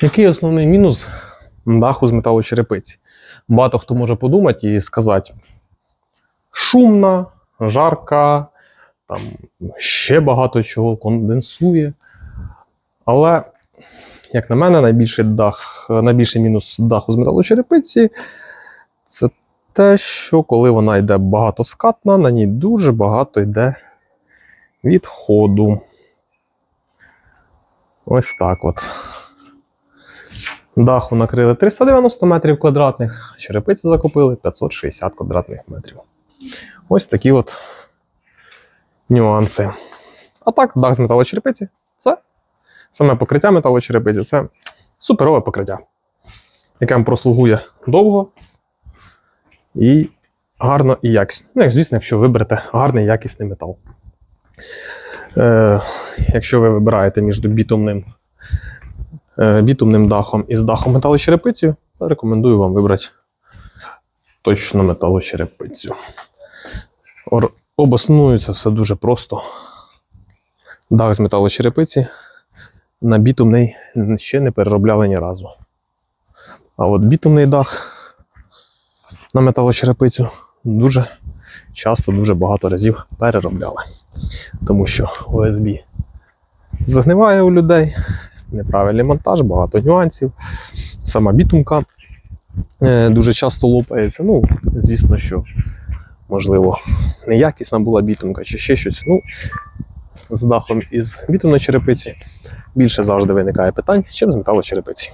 Який основний мінус даху з металочерепиці? Багато хто може подумати і сказати: шумна, жарка, там ще багато чого конденсує. Але, як на мене, найбільший дах, найбільший мінус даху з металочерепиці це те, що коли вона йде багатоскатна, на ній дуже багато йде відходу. Ось так от. Даху накрили 390 метрів квадратних, а черепиці закупили 560 квадратних метрів. Ось такі от нюанси. А так, дах з металочерепиці це саме покриття металочерепиці це суперове покриття, яке вам прослугує довго і гарно і якісно. Ну, як звісно, якщо виберете гарний якісний метал. Е, якщо ви вибираєте між бітумним, бітумним дахом і з дахом металочерепицею, рекомендую вам вибрати точно металочерепицю. Обоснується все дуже просто. Дах з металочерепиці на бітумний ще не переробляли ні разу. А от бітумний дах на металочерепицю дуже часто, дуже багато разів переробляли. Тому що ОСБ загниває у людей, неправильний монтаж, багато нюансів. Сама бітумка е, дуже часто лопається. Ну, звісно, що можливо неякісна була бітумка чи ще щось. Ну, з дахом із бітумної черепиці більше завжди виникає питань, чим з металочерепиці.